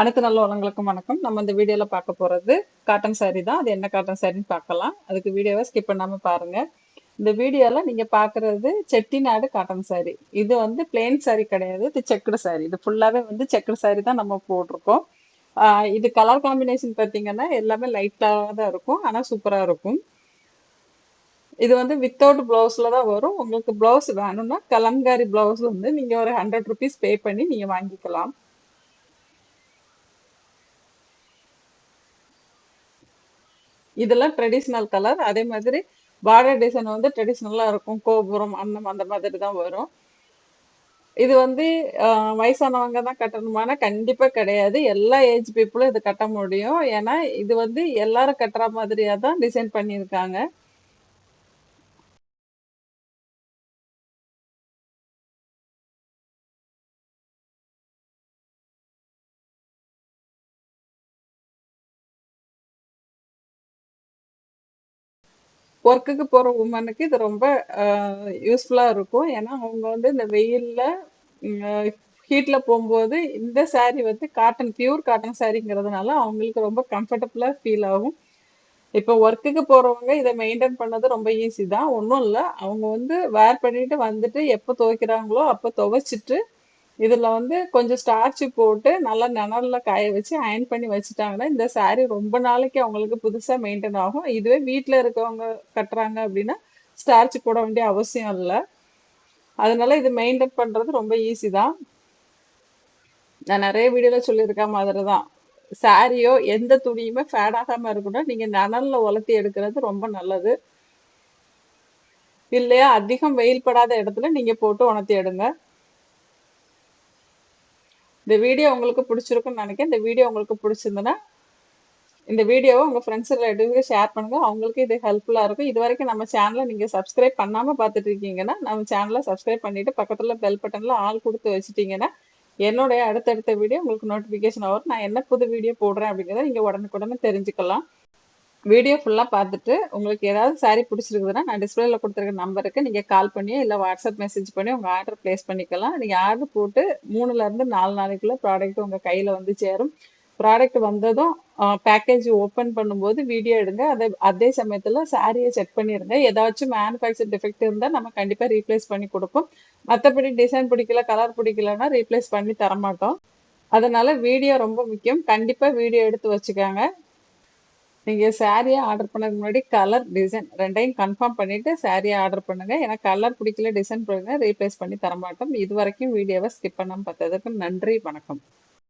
அனைத்து நல்ல உலகங்களுக்கும் வணக்கம். நம்ம இந்த வீடியோல பார்க்க போறது காட்டன் saree தான். அது என்ன காட்டன் சாரின்னு பார்க்கலாம். அதுக்கு வீடியோவை ஸ்கிப் பண்ணாம பாருங்க. இந்த வீடியோல நீங்க பாக்குறது செட்டிநாடு காட்டன் saree. இது வந்து பிளெயின் saree கிடையாது. இது செக்குடு saree. இது ஃபுல்லாவே வந்து செக்குடு saree தான் நம்ம போட்டிருக்கோம். இது கலர் காம்பினேஷன் பார்த்தீங்கன்னா எல்லாமே லைட்டாக தான் இருக்கும். ஆனால் சூப்பராக இருக்கும். இது வந்து வித்தவுட் ப்ளவுஸில் தான் வரும். உங்களுக்கு ப்ளவுஸ் வேணும்னா கலங்காரி ப்ளவுஸ் வந்து நீங்கள் ஒரு ஹண்ட்ரட் ருபீஸ் பே பண்ணி நீங்கள் வாங்கிக்கலாம். இதெல்லாம் ட்ரெடிஷ்னல் கலர் அதே மாதிரி பார்டர் டிசைன் வந்து ட்ரெடிஷ்னலாக இருக்கும். கோபுரம் அன்னம் அந்த மாதிரி தான் வரும். இது வந்து வயசானவங்க தான் கட்டணுமானா கண்டிப்பாக கிடையாது. எல்லா ஏஜ் பீப்புளும் இது கட்ட முடியும். ஏன்னா இது வந்து எல்லாரும் கட்டுற மாதிரியா தான் டிசைன் பண்ணியிருக்காங்க. ஒர்க்குக்கு போற உமனுக்கு இது ரொம்ப யூஸ்ஃபுல்லா இருக்கும். ஏன்னா அவங்க வந்து இந்த வெயில்ல ஹீட்ல போகும்போது இந்த saree வந்து காட்டன் பியூர் காட்டன் சாரிங்கிறதுனால அவங்களுக்கு ரொம்ப கம்ஃபர்டபுளா ஃபீல் ஆகும். இப்போ ஒர்க்குக்கு போறவங்க இதை மெயின்டைன் பண்ணது ரொம்ப ஈஸி தான். ஒன்றும் இல்லை. அவங்க வந்து வேர் பண்ணிட்டு வந்துட்டு எப்போ துவைக்கிறாங்களோ அப்போ துவைச்சிட்டு இதுல வந்து கொஞ்சம் ஸ்டார்ச் போட்டு நல்லா நிணல்ல காய வச்சு அயன் பண்ணி வச்சுட்டாங்கன்னா இந்த saree ரொம்ப நாளைக்கு அவங்களுக்கு புதுசா மெயின்டைன் ஆகும். இதுவே வீட்டில் இருக்கவங்க கட்டுறாங்க அப்படின்னா ஸ்டார்ச் போட வேண்டிய அவசியம் இல்லை. அதனால இது மெயின்டைன் பண்றது ரொம்ப ஈஸி தான். நான் நிறைய வீடியோல சொல்லியிருக்க மாதிரி தான். சாரியோ எந்த துணியுமே ஃபேட் ஆகாம இருக்கணும் நீங்க நிழல்ல உலர்த்தி எடுக்கிறது ரொம்ப நல்லது. இல்லையா? அதிகம் வெயில் படாத இடத்துல நீங்க போட்டு உணர்த்தி எடுங்க. இந்த வீடியோ உங்களுக்கு பிடிச்சிருக்குன்னு நினைக்கிறேன். இந்த வீடியோ உங்களுக்கு பிடிச்சிருந்ததுன்னா இந்த வீடியோவை உங்கள் ஃப்ரெண்ட்ஸ் ரிலேட்டிவ்ஸ்க்கு ஷேர் பண்ணுங்கள் அவங்களுக்கு இது ஹெல்ப்ஃபுல்லாக இருக்கும். இது வரைக்கும் நம்ம சேனலை நீங்கள் சப்ஸ்கிரைப் பண்ணாமல் பார்த்துட்டு இருக்கீங்கன்னா நம்ம சேனலை சப்ஸ்கிரைப் பண்ணிவிட்டு பக்கத்தில் பெல் பட்டனில் ஆள் கொடுத்து வச்சுட்டிங்கன்னா என்னுடைய அடுத்தடுத்த வீடியோ உங்களுக்கு நோட்டிஃபிகேஷன் வரும். நான் என்ன புது வீடியோ போடுறேன் அப்படிங்கிறத நீங்கள் உடனுக்குடனே தெரிஞ்சுக்கலாம். வீடியோ ஃபுல்லாக பார்த்துட்டு உங்களுக்கு ஏதாவது saree பிடிச்சிருக்குதுன்னா நான் டிஸ்பிளேல கொடுத்துருக்க நம்பருக்கு நீங்கள் கால் பண்ணியோ இல்லை வாட்ஸ்அப் மெசேஜ் பண்ணி உங்கள் ஆர்டர் ப்ளேஸ் பண்ணிக்கலாம். நீங்கள் ஆர்டர் போட்டு மூணுலேருந்து நாலு நாளைக்குள்ள ப்ராடக்ட் உங்கள் கையில் வந்து சேரும். ப்ராடக்ட் வந்ததும் பேக்கேஜ் ஓப்பன் பண்ணும்போது வீடியோ எடுங்க. அதை அதே சமயத்தில் சாரியை செக் பண்ணிடுங்க ஏதாச்சும் மேனுஃபேக்சர் டிஃபெக்ட் இருந்தால் நம்ம கண்டிப்பாக ரீப்ளேஸ் பண்ணி கொடுப்போம். மற்றபடி டிசைன் பிடிக்கல கலர் பிடிக்கலன்னா ரீப்ளேஸ் பண்ணி தரமாட்டோம். அதனால வீடியோ ரொம்ப முக்கியம். கண்டிப்பாக வீடியோ எடுத்து வச்சுக்கோங்க. நீங்கள் சாரியை ஆர்டர் பண்ணதுக்கு முன்னாடி கலர் டிசைன் ரெண்டையும் கன்ஃபார்ம் பண்ணிவிட்டு சாரியை ஆர்டர் பண்ணுங்கள் ஏன்னா கலர் பிடிக்கல டிசைன் பிடிக்கல ரீப்ளேஸ் பண்ணி தரமாட்டோம். இது வரைக்கும் வீடியோவை ஸ்கிப் பண்ணாமல் பார்த்ததுக்கு நன்றி வணக்கம்.